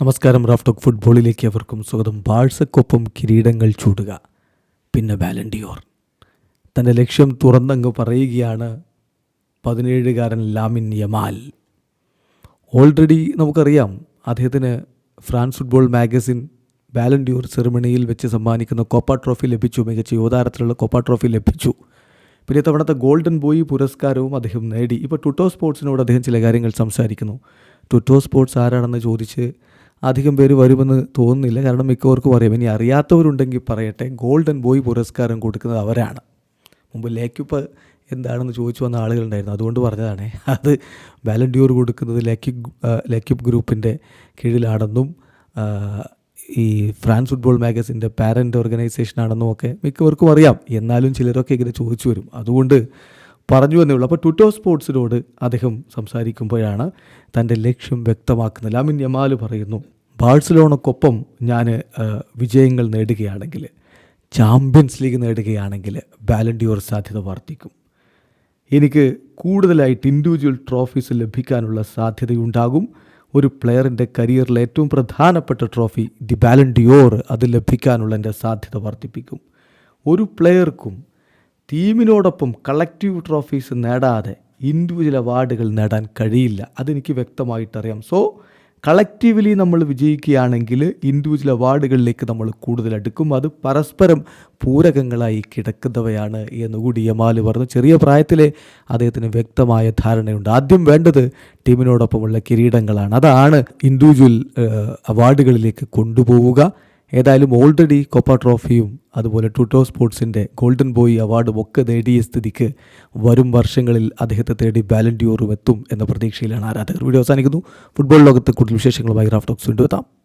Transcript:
നമസ്കാരം റാഫ്റ്റോക്ക് ഫുട്ബോളിലേക്ക് അവർക്കും സ്വാഗതം. ബാഴ്സക്കൊപ്പം കിരീടങ്ങൾ ചൂടുക പിന്നെ ബാലൻഡിയോർ തന്റെ ലക്ഷ്യം തുറന്നങ്ങ് പറയുകയാണ് പതിനേഴുകാരൻ ലാമിൻ യമാൽ. ഓൾറെഡി നമുക്കറിയാം അദ്ദേഹത്തിന് France Football magazine Ballon d'Or സെറിമണിയിൽ വെച്ച് സമ്മാനിക്കുന്ന കോപ്പ ട്രോഫി ലഭിച്ചു മികച്ച യുവതാരത്തിലുള്ള കോപ്പ ട്രോഫി ലഭിച്ചു. പിന്നെ തവണത്തെ ഗോൾഡൻ ബോയ് പുരസ്കാരവും അദ്ദേഹം നേടി. ഇപ്പോൾ ടുട്ടോ സ്പോർട്സിനോട് അദ്ദേഹം ചില കാര്യങ്ങൾ സംസാരിക്കുന്നു. ടുട്ടോ സ്പോർട്സ് ആരാണെന്ന് ചോദിച്ച് അധികം പേര് വരുമെന്ന് തോന്നുന്നില്ല. കാരണം മിക്കവർക്കും അറിയാം. ഇനി അറിയാത്തവരുണ്ടെങ്കിൽ പറയട്ടെ. ഗോൾഡൻ ബോയ് പുരസ്കാരം കൊടുക്കുന്നത് അവരാണ്. മുമ്പ് ലേക്കിപ്പ് എന്താണെന്ന് ചോദിച്ചു വന്ന ആളുകളുണ്ടായിരുന്നു. അതുകൊണ്ട് പറഞ്ഞതാണ്. അത് വാലണ്ടിയോർ കൊടുക്കുന്നത് ലേക്യുപ് ലക്കിപ്പ് ഗ്രൂപ്പിന്റെ കീഴിലാണെന്നും ഈ ഫ്രാൻസ് ഫുട്ബോൾ മാഗസിന്റെ പാരന്റ് ഓർഗനൈസേഷനാണെന്നും ഒക്കെ മിക്കവർക്കും അറിയാം. എന്നാലും ചിലരൊക്കെ ഇങ്ങനെ ചോദിച്ചു വരും. അതുകൊണ്ട് പറഞ്ഞു എന്നേ ഉള്ളൂ. അപ്പോൾ ട്വിറ്റോ സ്പോർട്സിനോട് അദ്ദേഹം സംസാരിക്കുമ്പോഴാണ് തന്റെ ലക്ഷ്യം വ്യക്തമാക്കുന്നത്. ലാമിൻ യമാൽ പറയുന്നു. ബാഴ്സലോണക്കൊപ്പം ഞാൻ വിജയങ്ങൾ നേടുകയാണെങ്കിൽ ചാമ്പ്യൻസ് ലീഗ് നേടുകയാണെങ്കിൽ ബാലൻഡിയോർ സാധ്യത വർദ്ധിക്കും. എനിക്ക് കൂടുതലായിട്ട് ഇൻഡിവിജ്വൽ ട്രോഫീസ് ലഭിക്കാനുള്ള സാധ്യതയുണ്ടാകും. ഒരു പ്ലെയറിന്റെ കരിയറിലെ ഏറ്റവും പ്രധാനപ്പെട്ട ട്രോഫി ദി ബാലൻഡിയോർ അത് ലഭിക്കാനുള്ള എന്റെ സാധ്യത വർദ്ധിപ്പിക്കും. ഒരു പ്ലെയർക്കും ടീമിനോടൊപ്പം കളക്റ്റീവ് ട്രോഫീസ് നേടാതെ ഇൻഡിവിജ്വൽ അവാർഡുകൾ നേടാൻ കഴിയില്ല. അതെനിക്ക് വ്യക്തമായിട്ടറിയാം. സോ കളക്റ്റീവ്ലി നമ്മൾ വിജയിക്കുകയാണെങ്കിൽ ഇൻഡിവിജ്വൽ അവാർഡുകളിലേക്ക് നമ്മൾ കൂടുതൽ അടുക്കും. അത് പരസ്പരം പൂരകങ്ങളായി കിടക്കുന്നവയാണ് എന്നുകൂടി യമാൽ പറഞ്ഞു. ചെറിയ പ്രായത്തിലെ അദ്ദേഹത്തിന് വ്യക്തമായ ധാരണയുണ്ട്. ആദ്യം വേണ്ടത് ടീമിനോടൊപ്പമുള്ള കിരീടങ്ങളാണ്. അതാണ് ഇൻഡിവിജ്വൽ അവാർഡുകളിലേക്ക് കൊണ്ടുപോവുക. ഏതായാലും ഓൾറെഡി കൊപ്പ ട്രോഫിയും അതുപോലെ ടുട്ടോ സ്പോർട്സിന്റെ ഗോൾഡൻ ബോയ് അവാർഡും ഒക്കെ നേടിയ സ്ഥിതിക്ക് വരും വർഷങ്ങളിൽ അദ്ദേഹത്തെ തേടി ബാലൻഡിയോറും എത്തും എന്ന പ്രതീക്ഷയിലാണ് ആരാധകർ. വീഡിയോ അവസാനിക്കുന്നു. ഫുട്ബോൾ ലോകത്ത് കൂടുതൽ വിശേഷങ്ങളുമായി റാഫ്റ്റോക്സ് വീണ്ടും എത്താം.